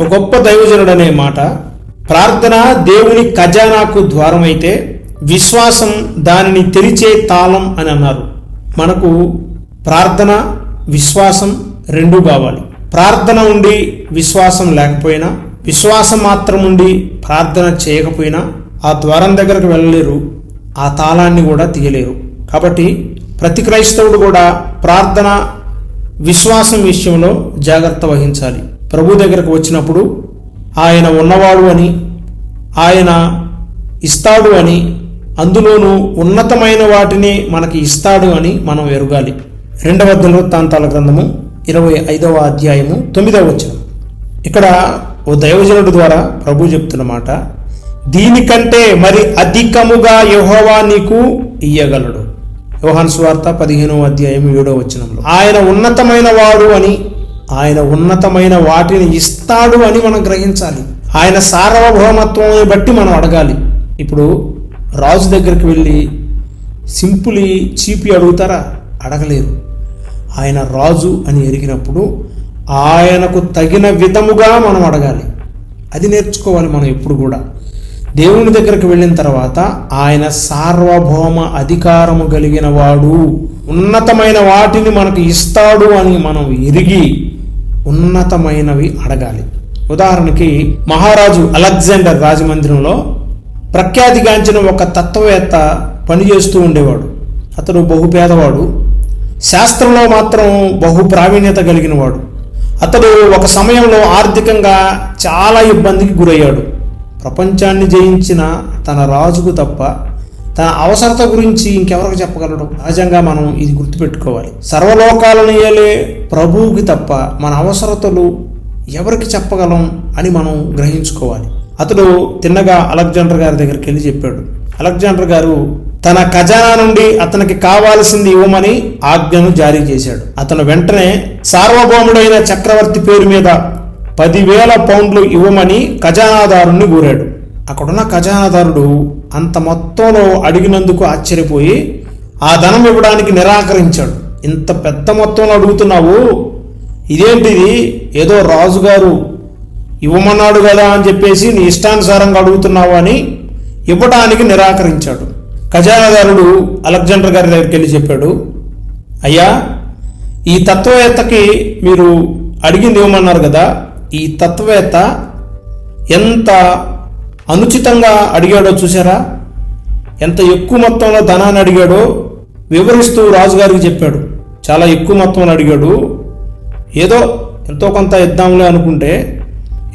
ఒక గొప్ప దైవజనుడు అనే మాట. ప్రార్థన దేవుని ఖజానాకు ద్వారమైతే విశ్వాసం దానిని తెరిచే తాళం అని అన్నారు. మనకు ప్రార్థన విశ్వాసం రెండూ కావాలి. ప్రార్థన ఉండి విశ్వాసం లేకపోయినా విశ్వాసం మాత్రం ఉండి ప్రార్థన చేయకపోయినా ఆ ద్వారం దగ్గరకు వెళ్ళలేరు ఆ తాళాన్ని కూడా తీయలేరు. కాబట్టి ప్రతి క్రైస్తవుడు కూడా ప్రార్థన విశ్వాసం విషయంలో జాగ్రత్త వహించాలి. ప్రభు దగ్గరకు వచ్చినప్పుడు ఆయన ఉన్నవాడు అని ఆయన ఇస్తాడు అని అందులోనూ ఉన్నతమైన వాటిని మనకి ఇస్తాడు అని మనం ఎరగాలి. రెండవ దినవృత్తాంతాల గ్రంథము ఇరవై ఐదవ అధ్యాయము తొమ్మిదవ వచనం. ఇక్కడ ఓ దైవజనుడు ద్వారా ప్రభు చెప్తున్న మాట దీనికంటే మరి అధికముగా యహోవా నీకు ఇయ్యగలడు. యోహాన్ స్వార్త పదిహేనవ అధ్యాయం ఏడవ వచనంలో. ఆయన ఉన్నతమైన వాడు అని ఆయన ఉన్నతమైన వాటిని ఇస్తాడు అని మనం గ్రహించాలి. ఆయన సార్వభౌమత్వం బట్టి మనం అడగాలి. ఇప్పుడు రాజు దగ్గరికి వెళ్ళి సింపులి చీపి అడుగుతారా? అడగలేరు ఆయన రాజు అని ఎరిగినప్పుడు ఆయనకు తగిన విధముగా మనం అడగాలి. అది నేర్చుకోవాలి మనం ఎప్పుడు కూడా. దేవుని దగ్గరికి వెళ్ళిన తర్వాత ఆయన సార్వభౌమ అధికారము కలిగిన వాడు ఉన్నతమైన వాటిని మనకు ఇస్తాడు అని మనం ఎరిగి ఉన్నతమైనవి అడగాలి. ఉదాహరణకి మహారాజు అలెగ్జాండర్ రాజమందిరంలో ప్రఖ్యాతిగాంచిన ఒక తత్వవేత్త పనిచేస్తూ ఉండేవాడు. అతడు బహు పేదవాడు. శాస్త్రంలో మాత్రం బహు ప్రావీణ్యత కలిగిన వాడు అతడు ఒక సమయంలో ఆర్థికంగా చాలా ఇబ్బందికి గురయ్యాడు. ప్రపంచాన్ని జయించిన తన రాజుకు తప్ప తన అవసరత గురించి ఇంకెవరికి చెప్పగలడు? సహజంగా మనం ఇది గుర్తుపెట్టుకోవాలి. సర్వలోకాలను ఏలే ప్రభువుకి తప్ప మన అవసరతలు ఎవరికి చెప్పగలం అని మనం గ్రహించుకోవాలి. అతడు తిన్నగా అలెగ్జాండర్ గారి దగ్గరికి వెళ్ళి చెప్పాడు. అలెగ్జాండర్ గారు తన ఖజానా నుండి అతనికి కావాల్సింది ఇవ్వమని ఆజ్ఞను జారీ చేశాడు. అతను వెంటనే సార్వభౌముడైన చక్రవర్తి పేరు మీద పదివేల పౌండ్లు ఇవ్వమని ఖజానాదారుణ్ణి కోరాడు. అక్కడున్న ఖజానాదారుడు అంత మొత్తంలో అడిగినందుకు ఆశ్చర్యపోయి ఆ ధనం ఇవ్వడానికి నిరాకరించాడు. ఇంత పెద్ద మొత్తంలో అడుగుతున్నావు? ఇదేంటిది? ఏదో రాజుగారు ఇవ్వమన్నాడు కదా అని చెప్పేసి నీ ఇష్టానుసారంగా అడుగుతున్నావు అని ఇవ్వడానికి నిరాకరించాడు. ఖజానాదారుడు అలెగ్జాండర్ గారి దగ్గరికి వెళ్ళి చెప్పాడు అయ్యా ఈ తత్వవేత్తకి మీరు అడిగింది ఇవ్వమన్నారు కదా ఈ తత్వవేత్త ఎంత అనుచితంగా అడిగాడో చూసారా ఎంత ఎక్కువ మొత్తంలో ధనాన్ని అడిగాడో వివరిస్తూ రాజుగారికి చెప్పాడు. చాలా ఎక్కువ మొత్తంలో అడిగాడు. ఏదో ఎంతో కొంత ఇద్దాంలే అనుకుంటే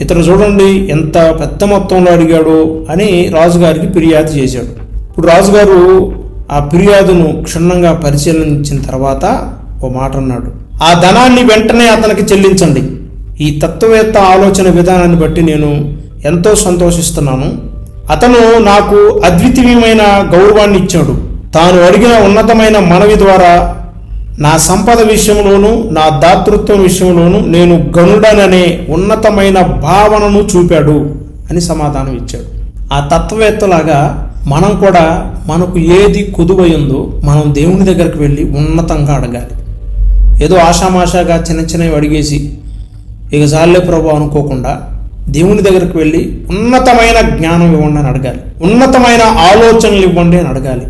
ఇతను చూడండి ఎంత పెద్ద మొత్తంలో అడిగాడు అని రాజుగారికి ఫిర్యాదు చేశాడు. ఇప్పుడు రాజుగారు ఆ ఫిర్యాదును క్షుణ్ణంగా పరిశీలించిన తర్వాత ఓ మాట అన్నాడు. ఆ ధనాన్ని వెంటనే అతనికి చెల్లించండి. ఈ తత్వవేత్త ఆలోచన విధానాన్ని బట్టి నేను ఎంతో సంతోషిస్తున్నాను. అతను నాకు అద్వితీయమైన గౌరవాన్ని ఇచ్చాడు. తాను అడిగిన ఉన్నతమైన మనవి ద్వారా నా సంపద విషయంలోనూ నా దాతృత్వం విషయంలోనూ నేను గనుడననే ఉన్నతమైన భావనను చూపాడు అని సమాధానం ఇచ్చాడు. ఆ తత్వవేత్తలాగా మనం కూడా మనకు ఏది కుదువయిందో మనం దేవుని దగ్గరికి వెళ్ళి ఉన్నతంగా అడగాలి. ఏదో ఆషామాషాగా చిన్న చిన్నవి అడిగేసి ఇక చాలే ప్రభు అనుకోకుండా దేవుని దగ్గరికి వెళ్ళి ఉన్నతమైన జ్ఞానం ఇవ్వండి అని అడగాలి. ఉన్నతమైన ఆలోచనలు ఇవ్వండి అని అడగాలి.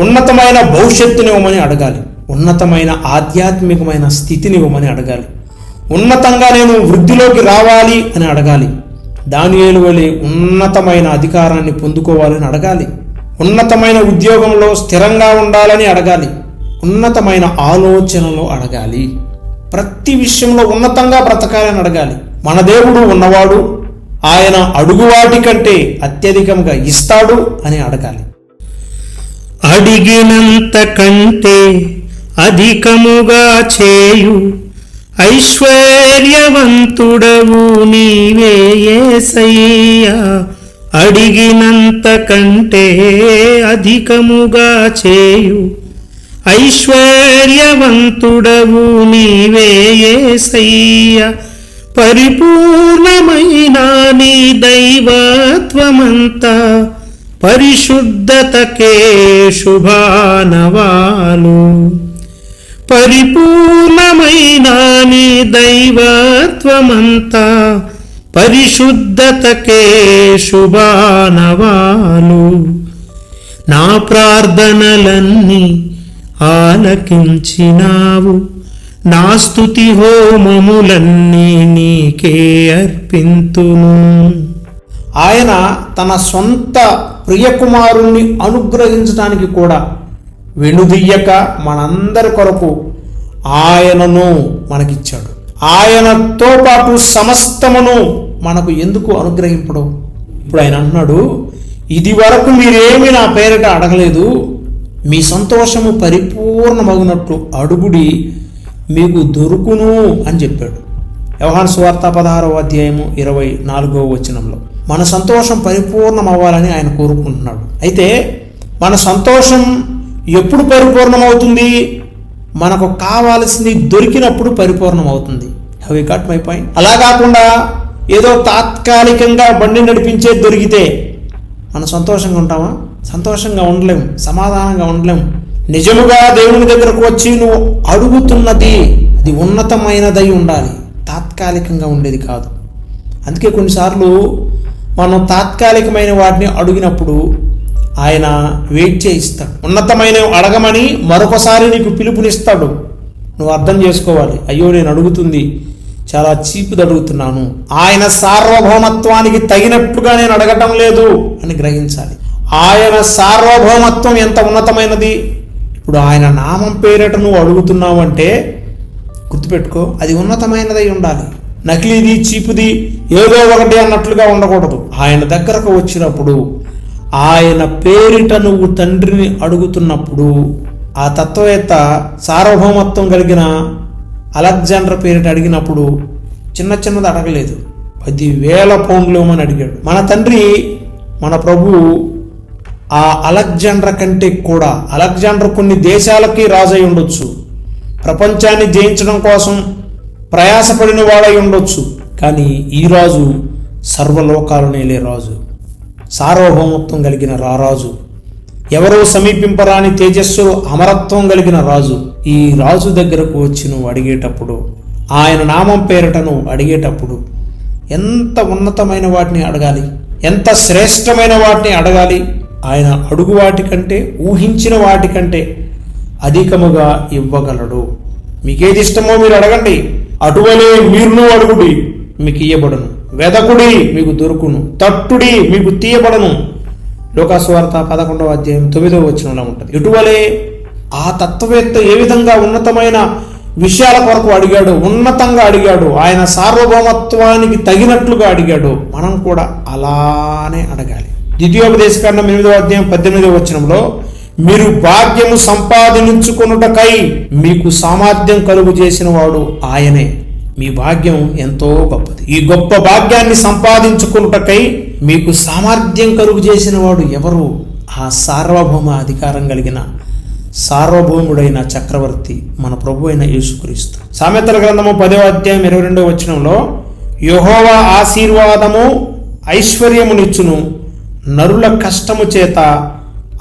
ఉన్నతమైన భవిష్యత్తుని ఇవ్వమని అడగాలి. ఉన్నతమైన ఆధ్యాత్మికమైన స్థితిని ఇవ్వమని అడగాలి. ఉన్నతంగా నేను వృద్ధిలోకి రావాలి అని అడగాలి. దానియేలు వలె ఉన్నతమైన అధికారాన్ని పొందుకోవాలని అడగాలి. ఉన్నతమైన ఉద్యోగంలో స్థిరంగా ఉండాలని అడగాలి. ఉన్నతమైన ఆలోచనలు అడగాలి. ప్రతి విషయంలో ఉన్నతంగా బ్రతకాలని అడగాలి. మన దేవుడు ఉన్నవాడు ఆయన అడుగువాటి కంటే అత్యధికంగా ఇస్తాడు అని అడగాలి. అడిగినంత కంటే అధికముగా చేయు ఐశ్వర్యవంతుడవు నీవే యేసయ్యా అడిగినంత కంటే అధికముగా చేయు ఐశ్వర్యవంతుడవు నీవే యేసయ్యా పరిపూర్ణమైన నీ దైవత్వమంతా పరిశుద్ధతకే శుభానవాలు. పరిపూర్ణమైన నీ దైవత్వమంతా పరిశుద్ధతకే శుభానవాలు. నా ప్రార్థనలన్నీ ఆలకించినావు. నా స్థుతి హోమములన్నీ నీకే అర్పింతును. ఆయన తన సొంత ప్రియకుమారుణ్ణి అనుగ్రహించడానికి కూడా వెనుదీయక మనందరి కొరకు ఆయనను మనకిచ్చాడు. ఆయనతో పాటు సమస్తమును మనకు ఎందుకు అనుగ్రహింపడం? ఇప్పుడు ఆయన అంటున్నాడు ఇది వరకు మీరేమీ నా పేరిట అడగలేదు. మీ సంతోషము పరిపూర్ణమగునట్లు అడుగుడి. మీకు దొరుకును అని చెప్పాడు. వ్యవహాన్ స్వార్థ పదహారవ అధ్యాయము ఇరవై నాలుగవ వచనంలో మన సంతోషం పరిపూర్ణం అవ్వాలని ఆయన కోరుకుంటున్నాడు. అయితే మన సంతోషం ఎప్పుడు పరిపూర్ణమవుతుంది? మనకు కావాల్సింది దొరికినప్పుడు పరిపూర్ణం అవుతుంది హవి కట్ మై పాయింట్ అలా కాకుండా ఏదో తాత్కాలికంగా బండి నడిపించే దొరికితే మనం సంతోషంగా ఉంటామా? సంతోషంగా ఉండలేం సమాధానంగా ఉండలేం. నిజముగా దేవుని దగ్గరకు వచ్చి నువ్వు అడుగుతున్నది అది ఉన్నతమైనదై ఉండాలి. తాత్కాలికంగా ఉండేది కాదు. అందుకే కొన్నిసార్లు మనం తాత్కాలికమైన వాటిని అడిగినప్పుడు ఆయన వెయిట్ చేయిస్తాడు. ఉన్నతమైన అడగమని మరొకసారి నీకు పిలుపునిస్తాడు. నువ్వు అర్థం చేసుకోవాలి. అయ్యో నేను అడుగుతుంది చాలా చీపుది అడుగుతున్నాను. ఆయన సార్వభౌమత్వానికి తగినట్టుగా నేను అడగటం లేదు అని గ్రహించాలి. ఆయన సార్వభౌమత్వం ఎంత ఉన్నతమైనది? ఇప్పుడు ఆయన నామం పేరిట నువ్వు అడుగుతున్నావంటే గుర్తుపెట్టుకో అది ఉన్నతమైనదై ఉండాలి. నకిలీది చీపుది ఏదో ఒకటి అన్నట్లుగా ఉండకూడదు. ఆయన దగ్గరకు వచ్చినప్పుడు ఆయన పేరిట నువ్వు తండ్రిని అడుగుతున్నప్పుడు ఆ తత్వవేత్త సార్వభౌమత్వం కలిగిన అలెగ్జాండర్ పేరిట అడిగినప్పుడు చిన్న చిన్నది అడగలేదు. పదివేల పౌండ్లు ఇవ్వమని అడిగాడు. మన తండ్రి మన ప్రభువు ఆ అలెగ్జాండర్ కంటే కూడా అలెగ్జాండర్ కొన్ని దేశాలకి రాజై ఉండొచ్చు. ప్రపంచాన్ని జయించడం కోసం ప్రయాసపడిన వాడై ఉండొచ్చు. కానీ ఈ రాజు సర్వలోకాలు నేలే రాజు. సార్వభౌమత్వం కలిగిన రారాజు ఎవరో సమీపింపరాని తేజస్సు అమరత్వం కలిగిన రాజు. ఈ రాజు దగ్గరకు వచ్చి నువ్వు అడిగేటప్పుడు ఆయన నామం పేరిటను అడిగేటప్పుడు ఎంత ఉన్నతమైన వాటిని అడగాలి? ఎంత శ్రేష్టమైన వాటిని అడగాలి? ఆయన అడుగు వాటికంటే ఊహించిన వాటికంటే అధికముగా ఇవ్వగలడు. మీకేది ఇష్టమో మీరు అడగండి. అటువలే మీరును అడుగుడి మీకు ఇయ్యబడను. వెదకుడి మీకు దొరుకును. తట్టుడి మీకు తీయబడను. లోకాస్వార్త పదకొండవ అధ్యాయం తొమ్మిదవ వచనంలో ఉంటుంది. ఇటువలే ఆ తత్వవేత్త ఏ విధంగా ఉన్నతమైన విషయాల కొరకు అడిగాడు ఉన్నతంగా అడిగాడు ఆయన సార్వభౌమత్వానికి తగినట్లుగా అడిగాడు మనం కూడా అలానే అడగాలి. ద్వితీయోపదేశకాండం ఎనిమిదవ అధ్యాయం పద్దెనిమిదవ వచనంలో మీరు భాగ్యము సంపాదించుకొనుటకై మీకు సామర్థ్యం కలుగు చేసిన వాడు ఆయనే. మీ భాగ్యం ఎంతో గొప్పది. ఈ గొప్ప భాగ్యాన్ని సంపాదించుకొనుటకై మీకు సామర్థ్యం కలుగు చేసిన వాడు ఎవరు? ఆ సార్వభౌమ అధికారం కలిగిన సార్వభౌముడైన చక్రవర్తి మన ప్రభు అయిన యేసుక్రీస్తు. సామెతల గ్రంథము పదవ అధ్యాయం ఇరవై రెండవ వచనంలో యహోవా ఆశీర్వాదము ఐశ్వర్యమునిచ్చును నరుల కష్టము చేత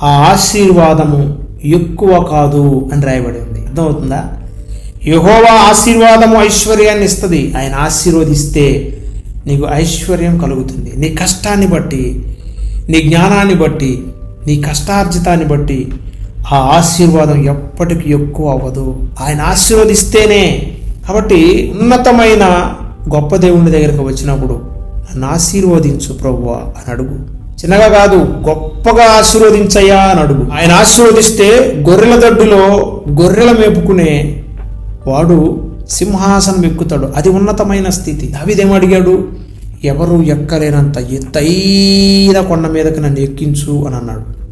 ఆ ఆశీర్వాదము ఎక్కువ కాదు అని రాయబడి ఉంది. అర్థమవుతుందా? యహోవా ఆశీర్వాదము ఐశ్వర్యాన్ని ఇస్తుంది. ఆయన ఆశీర్వదిస్తే నీకు ఐశ్వర్యం కలుగుతుంది. నీ కష్టాన్ని బట్టి నీ జ్ఞానాన్ని బట్టి నీ కష్టార్జితాన్ని బట్టి ఆ ఆశీర్వాదం ఎప్పటికీ ఎక్కువ అవ్వదు. ఆయన ఆశీర్వదిస్తేనే. కాబట్టి ఉన్నతమైన గొప్ప దేవుని దగ్గరకు వచ్చినప్పుడు నన్ను ఆశీర్వదించు ప్రభువా అని అడుగు. చిన్నగా కాదు గొప్పగా ఆశీర్వదించయ్యా అని అడుగు. ఆయన ఆశీర్వదిస్తే గొర్రెల దడ్డులో గొర్రెల మేపుకునే వాడు సింహాసనం ఎక్కుతాడు. అది ఉన్నతమైన స్థితి. దావిదేం అడిగాడు? ఎవరు ఎక్కలేనంత ఎత్తైన కొండ మీదకి నన్ను ఎక్కించు అని అన్నాడు.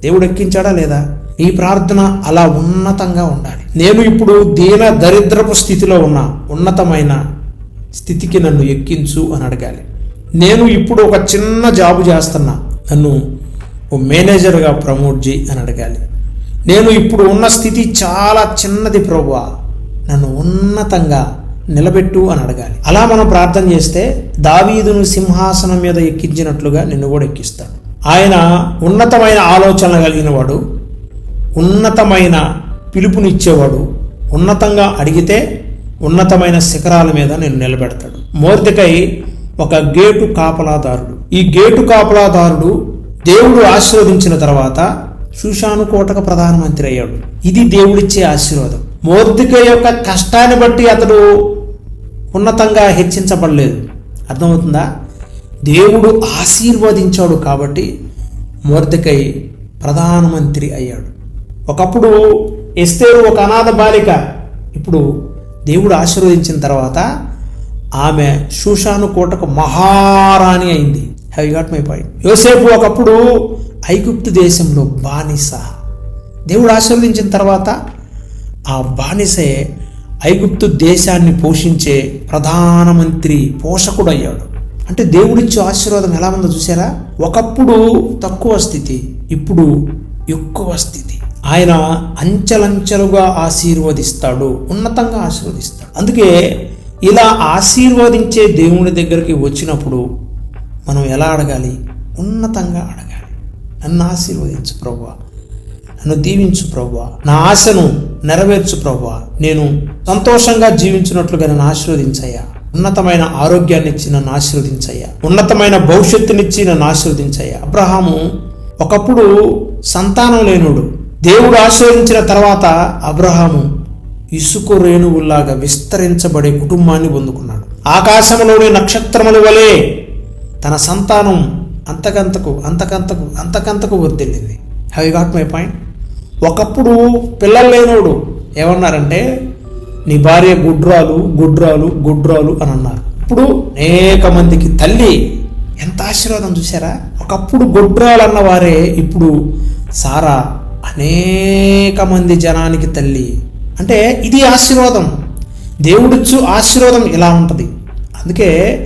దేవుడు ఎక్కించాడా లేదా? నీ ప్రార్థన అలా ఉన్నతంగా ఉండాలి. నేను ఇప్పుడు దీన దరిద్రపు స్థితిలో ఉన్నా ఉన్నతమైన స్థితికి నన్ను ఎక్కించు అని అడగాలి. నేను ఇప్పుడు ఒక చిన్న జాబు చేస్తున్నా. నన్ను ఓ మేనేజర్గా ప్రమోట్ చేయి అని అడగాలి. నేను ఇప్పుడు ఉన్న స్థితి చాలా చిన్నది ప్రభువా. నన్ను ఉన్నతంగా నిలబెట్టు అని అడగాలి. అలా మనం ప్రార్థన చేస్తే దావీదును సింహాసనం మీద ఎక్కించినట్లుగా నిన్ను కూడా ఎక్కిస్తాడు. ఆయన ఉన్నతమైన ఆలోచన కలిగిన వాడు ఉన్నతమైన పిలుపునిచ్చేవాడు ఉన్నతంగా అడిగితే ఉన్నతమైన శిఖరాల మీద నేను నిలబెడతాడు. మోర్తికై ఒక గేటు కాపలాదారుడు. ఈ గేటు కాపలాదారుడు దేవుడు ఆశీర్వదించిన తర్వాత షూషాను కోటకు ప్రధానమంత్రి అయ్యాడు. ఇది దేవుడిచ్చే ఆశీర్వాదం. మోర్దిక యొక్క కష్టాన్ని బట్టి అతడు ఉన్నతంగా హెచ్చించబడలేదు. అర్థమవుతుందా? దేవుడు ఆశీర్వదించాడు కాబట్టి మోర్దికై ప్రధానమంత్రి అయ్యాడు. ఒకప్పుడు ఎస్తేరు ఒక అనాథ బాలిక. ఇప్పుడు దేవుడు ఆశీర్వదించిన తర్వాత ఆమె షూషాను కోటకు మహారాణి అయింది. హ్యావ్ గాట్ మై పాయింట్ యోసేపు ఒకప్పుడు ఐగుప్తు దేశంలో బానిస. దేవుడు ఆశీర్వదించిన తర్వాత ఆ బానిసే ఐగుప్తు దేశాన్ని పోషించే ప్రధానమంత్రి పోషకుడు అయ్యాడు అంటే దేవుడిచ్చే ఆశీర్వాదం ఎలా ఉందో చూసారా ఒకప్పుడు తక్కువ స్థితి ఇప్పుడు ఎక్కువ స్థితి. ఆయన అంచెలంచెలుగా ఆశీర్వదిస్తాడు ఉన్నతంగా ఆశీర్వదిస్తాడు. అందుకే ఇలా ఆశీర్వదించే దేవుని దగ్గరికి వచ్చినప్పుడు మనం ఎలా అడగాలి? ఉన్నతంగా అడగాలి. నన్ను ఆశీర్వదించు ప్రభువా నన్ను దీవించు ప్రభువా నా ఆశను నెరవేర్చు ప్రభువా నేను సంతోషంగా జీవించినట్లుగా నన్ను ఆశీర్వదించయ్యా. ఉన్నతమైన ఆరోగ్యాన్ని ఇచ్చి నన్ను ఆశీర్వదించయ్యా. ఉన్నతమైన భవిష్యత్తునిచ్చి నన్ను ఆశీర్వదించయ్యా. అబ్రహాము ఒకప్పుడు సంతానం లేనుడు. దేవుడు ఆశీర్వదించిన తర్వాత అబ్రహాము ఇసుక రేణువుల్లాగా విస్తరించబడే కుటుంబాన్ని పొందుకున్నాడు. ఆకాశంలోని నక్షత్రముల వలె తన సంతానం అంతకంతకు అంతకంతకు అంతకంతకు వద్దెళ్ళింది హ్యావ్ గాట్ మై పాయింట్ ఒకప్పుడు పిల్లలు లేనోడు ఏమన్నారంటే నీ భార్య గుడ్రాలు గుడ్రాలు గుడ్రాలు అని అన్నారు. ఇప్పుడు అనేక మందికి తల్లి ఎంత ఆశీర్వాదం చూసారా ఒకప్పుడు గుడ్రాలు అన్నవారే ఇప్పుడు సారా అనేక మంది జనానికి తల్లి అంటే ఇది ఆశీర్వాదం. దేవుడిచ్చు ఆశీర్వాదం ఇలా ఉంటుంది. అందుకే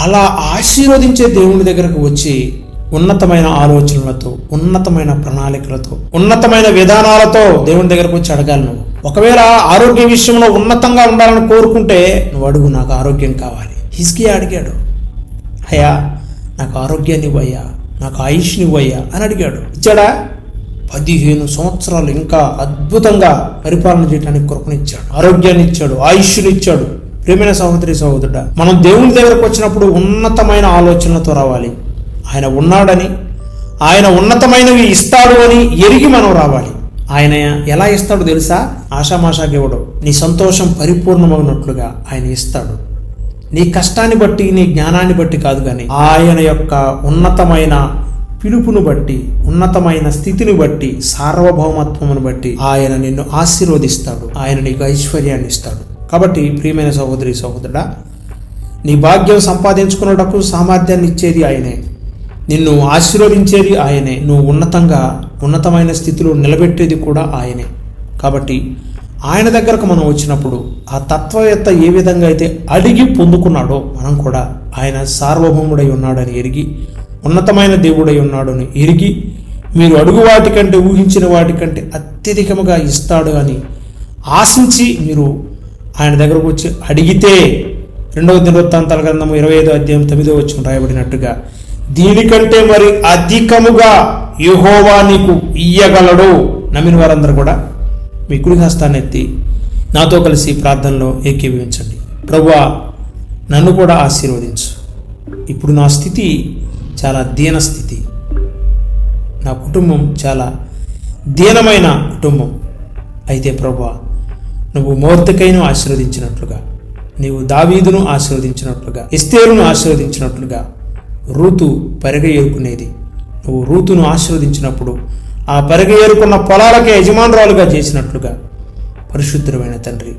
అలా ఆశీర్వదించే దేవుని దగ్గరకు వచ్చి ఉన్నతమైన ఆలోచనలతో ఉన్నతమైన ప్రణాళికలతో ఉన్నతమైన విధానాలతో దేవుని దగ్గరకు వచ్చి అడగాలి నువ్వు. ఒకవేళ ఆరోగ్య విషయంలో ఉన్నతంగా ఉండాలని కోరుకుంటే నువ్వు అడుగు నాకు ఆరోగ్యం కావాలి. హిస్కి అడిగాడు. అయ్యా నాకు ఆరోగ్యాన్ని ఇవ్వయ్యా నాకు ఆయుష్ని ఇవ్వయ్యా అని అడిగాడు. ఇచ్చాడా? పదిహేను సంవత్సరాలు ఇంకా అద్భుతంగా పరిపాలన చేయడానికి కృపనిచ్చాడు ఆరోగ్యాన్ని ఇచ్చాడు ఆయుష్ని ప్రేమైన సహోదరి సహోదరుడ మనం దేవుని దగ్గరకు వచ్చినప్పుడు ఉన్నతమైన ఆలోచనలతో రావాలి. ఆయన ఉన్నాడని ఆయన ఉన్నతమైనవి ఇస్తాడు అని ఎరిగి మనం రావాలి. ఆయన ఎలా ఇస్తాడు తెలుసా? ఆషామాషాకి ఇవ్వడు. నీ సంతోషం పరిపూర్ణమైనట్లుగా ఆయన ఇస్తాడు. నీ కష్టాన్ని బట్టి నీ జ్ఞానాన్ని బట్టి కాదు కానీ ఆయన యొక్క ఉన్నతమైన పిలుపును బట్టి ఉన్నతమైన స్థితిని బట్టి సార్వభౌమత్వమును బట్టి ఆయన నిన్ను ఆశీర్వదిస్తాడు. ఆయన నీకు ఐశ్వర్యాన్ని ఇస్తాడు కాబట్టి ప్రియమైన సహోదరి సహోదరుడా నీ భాగ్యం సంపాదించుకున్నటకు సామర్థ్యాన్ని ఇచ్చేది ఆయనే. నిన్ను ఆశీర్వదించేది ఆయనే. నువ్వు ఉన్నతంగా ఉన్నతమైన స్థితిలో నిలబెట్టేది కూడా ఆయనే. కాబట్టి ఆయన దగ్గరకు మనం వచ్చినప్పుడు ఆ తత్వవేత్త ఏ విధంగా అయితే అడిగి పొందుకున్నాడో మనం కూడా ఆయన సార్వభౌముడై ఉన్నాడని ఎరిగి ఉన్నతమైన దేవుడై ఉన్నాడని ఎరిగి మీరు అడుగు వాటికంటే ఊహించిన వాటికంటే అత్యధికముగా ఇస్తాడు అని ఆశించి మీరు ఆయన దగ్గరకు వచ్చి అడిగితే రెండవ దినవృత్తాంతాల గ్రంథము ఇరవై ఐదో అధ్యాయం తొమ్మిదో వచ్చిన రాయబడినట్టుగా దీనికంటే మరి అధికముగా యుహోవా నీకు ఇయ్యగలడు నమ్మిన వారందరూ కూడా మీ కుడి హస్తాన్ని ఎత్తి నాతో కలిసి ప్రార్థనలో ఏకీభవించండి. ప్రభువా నన్ను కూడా ఆశీర్వదించు. ఇప్పుడు నా స్థితి చాలా దీన స్థితి. నా కుటుంబం చాలా దీనమైన కుటుంబం. అయితే ప్రభా నువ్వు మోర్తకైను ఆశీర్వదించినట్లుగా నీవు దావీదును ఆశీర్వదించినట్లుగా ఇస్తేరును ఆశీర్వదించినట్లుగా రూతు పరిగ ఏరుకునేది. నువ్వు రూతును ఆశీర్వదించినప్పుడు ఆ పరిగ ఏరుకున్న పొలాలకే యజమానురాలుగా చేసినట్లుగా పరిశుద్ధమైన తండ్రి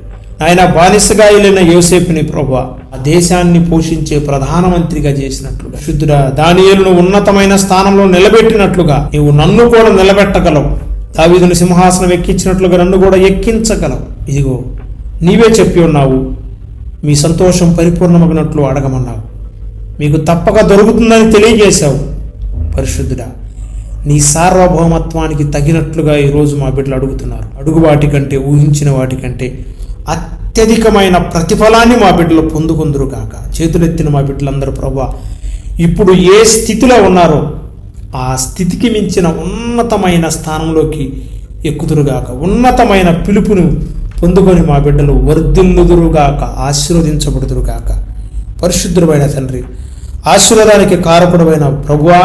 ఆయన బానిసగా వెళ్ళిన యోసేపుని ప్రభు ఆ దేశాన్ని పోషించే ప్రధానమంత్రిగా చేసినట్లుగా శుద్ధుడా దానియలను ఉన్నతమైన స్థానంలో నిలబెట్టినట్లుగా నీవు నన్ను కూడా నిలబెట్టగలవు. దావీదును సింహాసనం ఎక్కించినట్లుగా నన్ను కూడా ఎక్కించగలవు. ఇదిగో నీవే చెప్పి ఉన్నావు మీ సంతోషం పరిపూర్ణమగినట్లు అడగమన్నావు. మీకు తప్పక దొరుకుతుందని తెలియజేశావు. పరిశుద్ధుడా నీ సార్వభౌమత్వానికి తగినట్లుగా ఈరోజు మా బిడ్డలు అడుగుతున్నారు. అడుగు వాటికంటే ఊహించిన వాటికంటే అత్యధికమైన ప్రతిఫలాన్ని మా బిడ్డలు పొందుకుందరు కాక చేతులెత్తిన మా బిడ్డలందరూ ప్రభా ఇప్పుడు ఏ స్థితిలో ఉన్నారో ఆ స్థితికి మించిన ఉన్నతమైన స్థానంలోకి ఎక్కుదురుగాక. ఉన్నతమైన పిలుపును పొందుకొని మా బిడ్డలు వర్ధిల్లుదురుగాక ఆశీర్వదించబడుదురుగాక. పరిశుద్ధుడమైన తండ్రి ఆశీర్వాదానికి కారకుడమైన ప్రభువా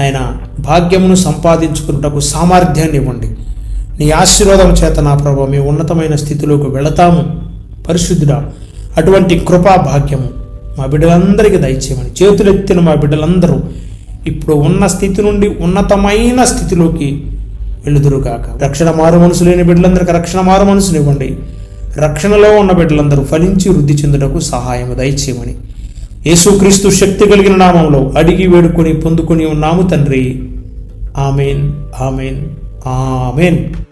ఆయన భాగ్యమును సంపాదించుకున్నటకు సామర్థ్యాన్ని ఇవ్వండి. నీ ఆశీర్వాదం చేత నా ప్రభు మీ ఉన్నతమైన స్థితిలోకి వెళతాము. పరిశుద్ధుడా అటువంటి కృపా భాగ్యము మా బిడ్డలందరికీ దయచేయమని. చేతులెత్తిన మా బిడ్డలందరూ ఇప్పుడు ఉన్న స్థితి నుండి ఉన్నతమైన స్థితిలోకి వెళుదురుగాక. రక్షణ మారు మనసు లేని బిడ్డలందరికీ రక్షణ మారు మనసుని ఇవ్వండి. రక్షణలో ఉన్న బిడ్డలందరూ ఫలించి వృద్ధి చెందుటకు సహాయం దయచేయమని. యేసుక్రీస్తు శక్తి కలిగిన నామంలో అడిగి వేడుకొని పొందుకొని ఉన్నాము తండ్రి. Amen amen amen.